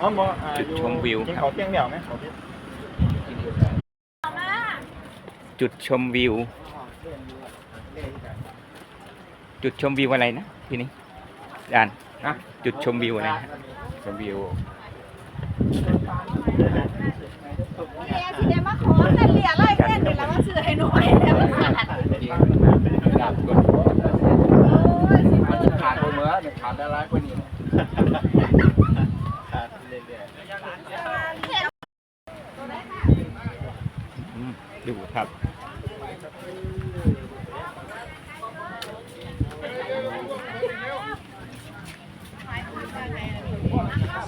อ๋อมอ่าอยู่ชมวิวกินครับ เขาเที่ยงเดียวไหมเขาเที่ยงจุดชมวิว จุดชมวิวอะไรนะที่นี่ดานอะจุดชมวิวอะไรนะชมวิว เนี่ยสิเดมาขอแต่เหลียเลยเพื่อนนี่แล้วว่าซื้อให้หน่อยแล้วมันขาด ดับกด โอ้ยสิ มันจะขาดคนเมื่อเนี่ยขาดได้ร้ายกว่านี้ขาดเรื่อย อืม ดูครับ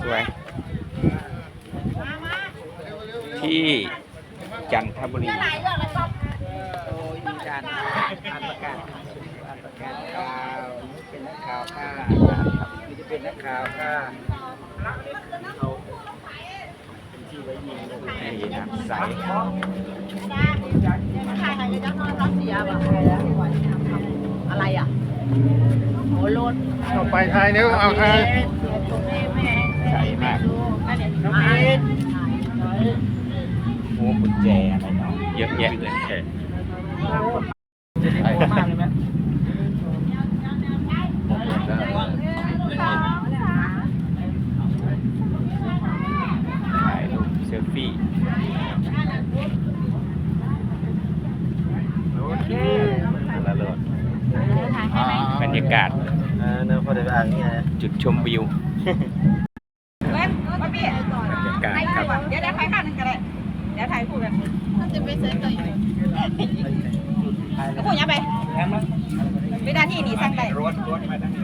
สวย ที่จันทบุรีหลายเรื่องแล้วก็โอ้ยมีการอ่านประกาศอานประกาศข่าวเป็นนักข่าวค่ะจะเป็นนักข่าวค่ะเขา นที่ไว้ยิงเลยนี่น้ำใสถ่ายถ่ายจะนอนรับเอะไรอะโอ้รถต่อไปไทยเนี่ยเอาไทยใสมากน้ำเอ็นพวงกุญแจอะไรเนาะเยอะแยะเลยจะได้โคตรมากเลยไหมถ่ายรูปเซลฟี่ โอเคละเลิศ บรรยากาศ อ่า เนื้อพอได้อ่างนี่ไงจุดชมวิวเว้นมาพี่บรรยากาศครับเดี๋ยวเดี๋ยวถ่ายข้างนึงก็ได้เดี๋ยวถ่ายคู่กันมันจะไปเซ็นตัวอยู่ก็พูดยังไปแถมมั้ยวินาทีนี้สั่งได้รถรถมาทางนี้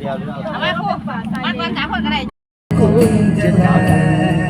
เดียวเดียวเอามาคู่มันวันสามคนก็ได้คงจะได้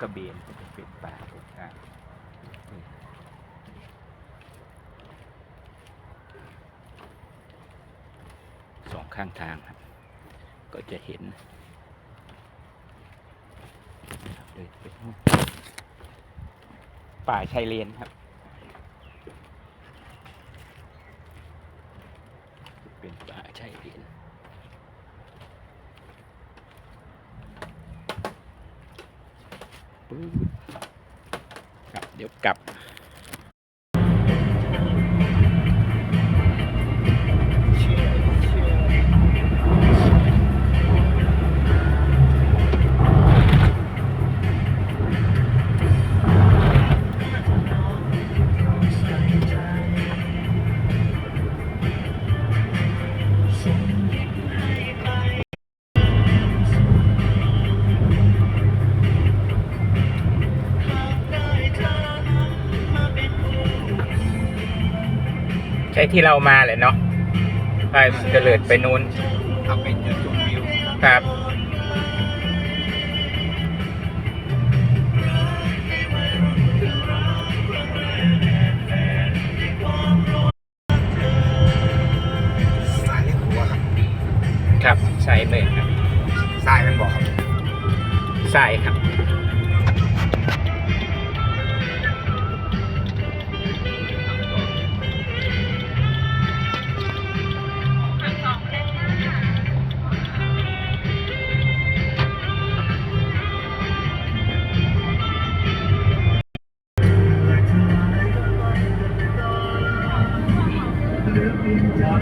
กระเบนเป็นป่ากงกลางสองข้างทางครับก็จะเห็นเดินไปนู่นป่าชายเลนครับ เป็นป่าชายเลน ปึ๊บครับเดี๋ยวกลับ ใช่ที่เรามาแหละเนาะไปเกลิดไปนู้นทำเป็นจุดชมวิวครับ สายเรียกหัวครับครับใช่เลยครับ สายมันบอกครับใช่ครับ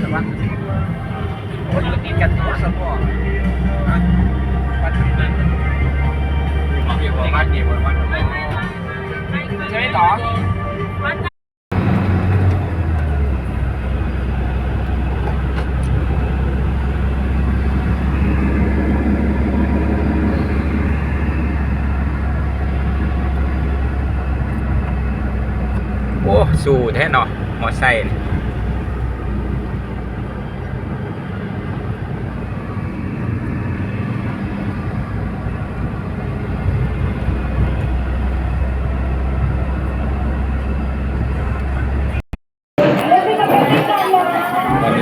แต่ว่าคนละกินกันตัวสมองวันนั้นเกี่ยวกับวันเกี่ยวกับวันใช่ไหมต่อ ô xù thế nọ mò xay này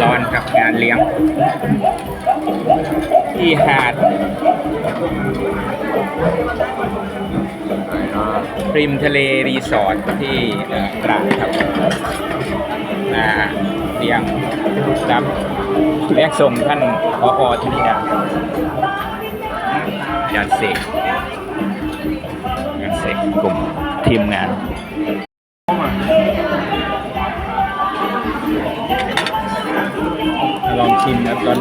ร้อนๆครับงานเลี้ยง ที่หาดริมทะเลรีสอร์ทที่ตราดครับมาเลี้ยงรับเรียกส่งท่านพออธนิดาญาติเสกญาติเสกกลุ่มทีมงาน ชิมครับร้อน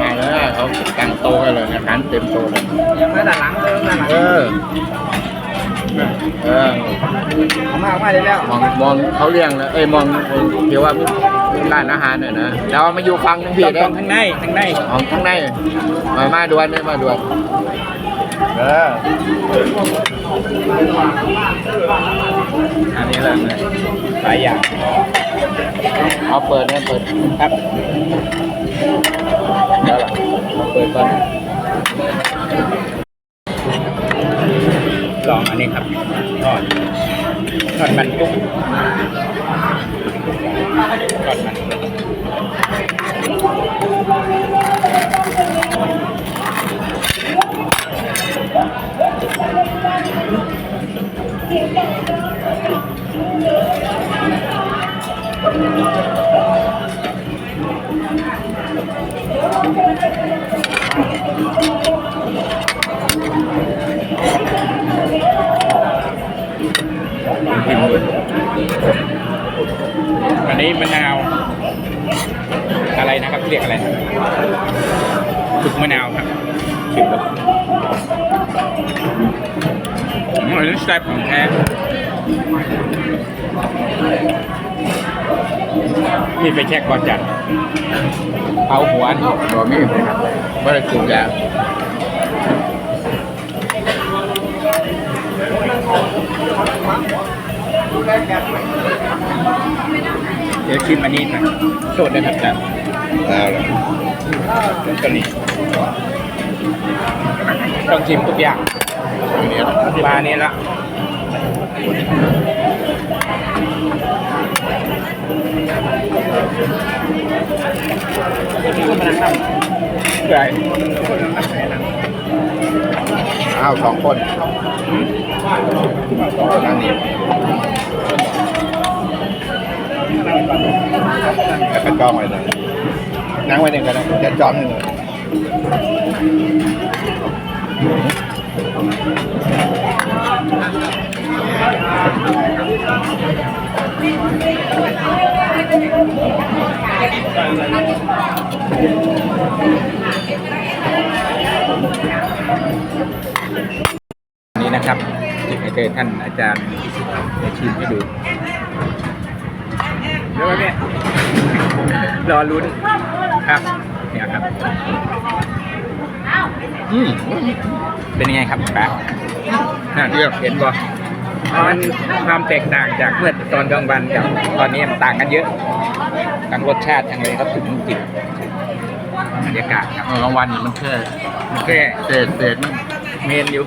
ง่ายเลยเขาตั้งโตกันเลยอาหารเต็มโตเลยๆมาด้านหลังเดิมด้านหลังเออเออเอามาเอามาได้แล้วมองมองเขาเลี้ยงแล้วเอ้ยมองเดี๋ยวว่าร้านอาหารเนี่ยนะแล้วมาอยู่ฟังทั้งพี่ต้องเนี่ต้องข้างในข้างในของข้างในมามาด่วนเลยมาด่วนเอออันนี้เลย หลายอย่างเอาเปิดเนี่ยเปิดครับแล้วล่ะเอาเปิดก่อนลองอันนี้ครับทอดทอดมันกุ้งทอดมันกุ้งชิมดู อันนี้มะนาว อะไรนะครับเรียกอะไรสุกมะนาวครับชิมดูอืมอันนี้สไตล์ของแท้ มีไปเช็คก่อนจัดเอาหัวนี่ตัวมีไม่ได้สูบยาเดี๋ยวชิมอันนี้นะโทษนะครับจัดแล้วล่ะตัวนี้ต้องชิมทุกอย่างอันนี้ละปลานี้ละ ใช่อ้าวสองคนสองคนนั่งนี่แล้วก็จ้องไว้เลยนั่งไว้หนึ่งกันนะจะจ้องหนึ่งเลย นนี้นะครับที่ให้เจอท่านอาจารย์จะชิมให้ดูเดี๋ยวเนี่ยรอลุ้นครับเนี่ยครับอืมเป็นยังไงครับป้านั่นเห็นบ่ มันความแตกต่างจากเมื่อตอนกลางวันกับตอนนี้มันต่างกันเยอะทั้งรสชาติทั้งอะไรก็ถึงกลิ่นบรรยากาศครับกลางวันนี่มันแค่มันแค่เศษเศษมันเมนอยู่